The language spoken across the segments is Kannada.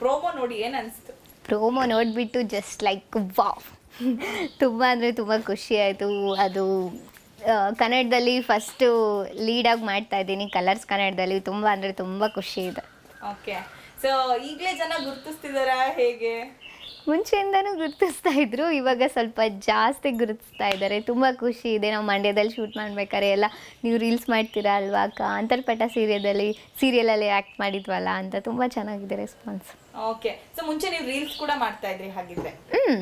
ಪ್ರೋಮೋ ನೋಡಿ ಏನು ಅನಿಸ್ತು? ಪ್ರೋಮೋ ನೋಡಿಬಿಟ್ಟು ಜಸ್ಟ್ ಲೈಕ್ ವಾವ್ ತುಂಬ ಅಂದರೆ ತುಂಬ ಖುಷಿ ಆಯಿತು. ಅದು ಕನ್ನಡದಲ್ಲಿ ಫಸ್ಟು ಲೀಡಾಗಿ ಮಾಡ್ತಾ ಇದ್ದೀನಿ. ಕಲರ್ಸ್ ಕನ್ನಡದಲ್ಲಿ ತುಂಬ ಅಂದರೆ ತುಂಬ ಖುಷಿ ಇದೆ. ಓಕೆ ಸೊ ಈಗಲೇ ಜನ ಗುರುತಿಸ್ತಿದ್ದಾರಾ ಹೇಗೆ? ಮುಂಚೆಯಿಂದನೂ ಗುರುತಿಸ್ತಾ ಇದ್ರು ಇವಾಗ ಸ್ವಲ್ಪ ಜಾಸ್ತಿ ಗುರುತಿಸ್ತಾ ಇದ್ದಾರೆ. ತುಂಬ ಖುಷಿ ಇದೆ ನಾವು ಮಂಡ್ಯದಲ್ಲಿ ಶೂಟ್ ಮಾಡ್ಬೇಕಾದ್ರೆ ಎಲ್ಲ ನೀವು ರೀಲ್ಸ್ ಮಾಡ್ತೀರಾ ಅಲ್ವಾ ಅಕ್ಕ? ಅಂತರ್ಪಟ ಸೀರಿಯದಲ್ಲಿ ಸೀರಿಯಲಲ್ಲಿ ಆ್ಯಕ್ಟ್ ಮಾಡಿದ್ವಲ್ಲ ಅಂತ ತುಂಬ ಚೆನ್ನಾಗಿದೆ ರೆಸ್ಪಾನ್ಸ್ ಓಕೆ ಸೊ ಮುಂಚೆ ನೀವು ರೀಲ್ಸ್ ಕೂಡ ಮಾಡ್ತಾ ಇದ್ರಿ ಹಾಗಿದ್ರೆ? ಹ್ಞೂ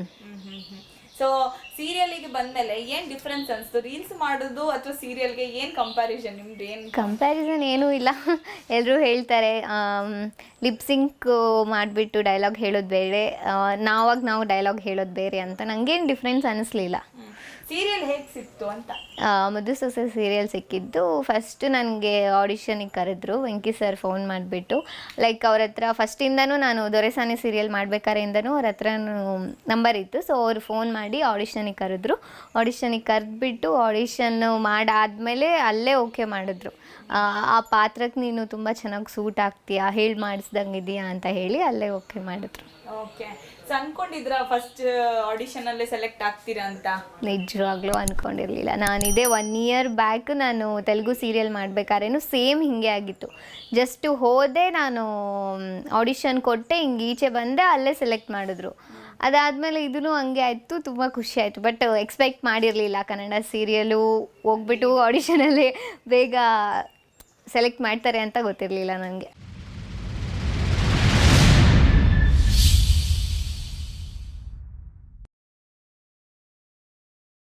ಸೊ ಸೀರಿಯಲ್ಗೆ ಬಂದ್ಮೇಲೆ ಏನ್ ಡಿಫ್ರೆನ್ಸ್ ಅನ್ಸ್ತು? ರೀಲ್ಸ್ ಮಾಡೋದು ಅಥವಾ ಸೀರಿಯಲ್ಗೆ ಏನ್ ಕಂಪ್ಯಾರಿಸನ್ ನಿಮ್ದು? ಏನ್ ಕಂಪ್ಯಾರಿಸನ್ ಏನೂ ಇಲ್ಲ. ಎಲ್ಲರೂ ಹೇಳ್ತಾರೆ ಲಿಪ್ಸಿಂಕ್ ಮಾಡಿಬಿಟ್ಟು ಡೈಲಾಗ್ ಹೇಳೋದು ಬೇರೆ. ನಾವಾಗ ನಾವು ಡೈಲಾಗ್ ಹೇಳೋದು ಬೇರೆ ಅಂತ. ನನಗೇನು ಡಿಫ್ರೆನ್ಸ್ ಅನ್ನಿಸ್ಲಿಲ್ಲ ಸೀರಿಯಲ್ ಹೇಗೆ ಸಿಕ್ತು ಅಂತ? ಮಧು ಸೊಸೆ ಸೀರಿಯಲ್ ಸಿಕ್ಕಿದ್ದು ಫಸ್ಟ್ ನನಗೆ ಆಡಿಷನಿಗೆ ಕರೆದ್ರು. ವೆಂಕಿ ಸರ್ ಫೋನ್ ಮಾಡಿಬಿಟ್ಟು ಲೈಕ್ ಅವ್ರ ಹತ್ರ ಫಸ್ಟಿಂದನೂ ನಾನು ದೊರೆಸಾನೆ ಸೀರಿಯಲ್ ಮಾಡ್ಬೇಕಾರೆಯಿಂದನೂ ಅವ್ರ ಹತ್ರ ನಂಬರ್ ಇತ್ತು. ಸೊ ಅವ್ರು ಫೋನ್ ಮಾಡಿ ಆಡಿಷನಿಗೆ ಕರೆದ್ರು. ಆಡಿಷನಿಗೆ ಕರೆದ್ಬಿಟ್ಟು ಆಡಿಷನ್ ಮಾಡಾದ್ಮೇಲೆ ಅಲ್ಲೇ ಓಕೆ ಮಾಡಿದ್ರು. ಆ, ಪಾತ್ರಕ್ಕೆ ನೀನು ತುಂಬ ಚೆನ್ನಾಗಿ ಸೂಟ್ ಆಗ್ತೀಯಾ? ಹೇಳಿ ಮಾಡಿಸ್ದಂಗೆ ಇದೆಯಾ ಅಂತ ಹೇಳಿ ಅಲ್ಲೇ ಓಕೆ ಮಾಡಿದ್ರು. ಓಕೆ ಸೊ ಅನ್ಕೊಂಡಿದ್ರ ಫಸ್ಟ್ ಆಡಿಷನ್ ಅಲ್ಲೇ ಸೆಲೆಕ್ಟ್ ಆಗ್ತೀರಾ ಅಂತ? ನಿಜವಾಗ್ಲೂ ಅನ್ಕೊಂಡಿರ್ಲಿಲ್ಲ. ನಾನು ಇದೇ ಒನ್ ಇಯರ್ ಬ್ಯಾಕ್ ನಾನು ತೆಲುಗು ಸೀರಿಯಲ್ ಮಾಡ್ಬೇಕಾದ್ರೇನು ಸೇಮ್ ಹಿಂಗೆ ಆಗಿತ್ತು. ಜಸ್ಟ್ ಹೋದೆ ನಾನು ಆಡಿಷನ್ ಕೊಟ್ಟೆ ಹಿಂಗೆ ಈಚೆ ಬಂದೆ ಅಲ್ಲೇ ಸೆಲೆಕ್ಟ್ ಮಾಡಿದ್ರು. ಅದಾದಮೇಲೆ ಇದೂ ಹಂಗೆ ಆಯಿತು, ತುಂಬ ಖುಷಿ ಆಯಿತು. ಬಟ್ ಎಕ್ಸ್ಪೆಕ್ಟ್ ಮಾಡಿರಲಿಲ್ಲ. ಕನ್ನಡ ಸೀರಿಯಲು ಹೋಗ್ಬಿಟ್ಟು ಆಡಿಷನಲ್ಲಿ ಬೇಗ ಸೆಲೆಕ್ಟ್ ಮಾಡ್ತಾರೆ ಅಂತ ಗೊತ್ತಿರಲಿಲ್ಲ ನನಗೆ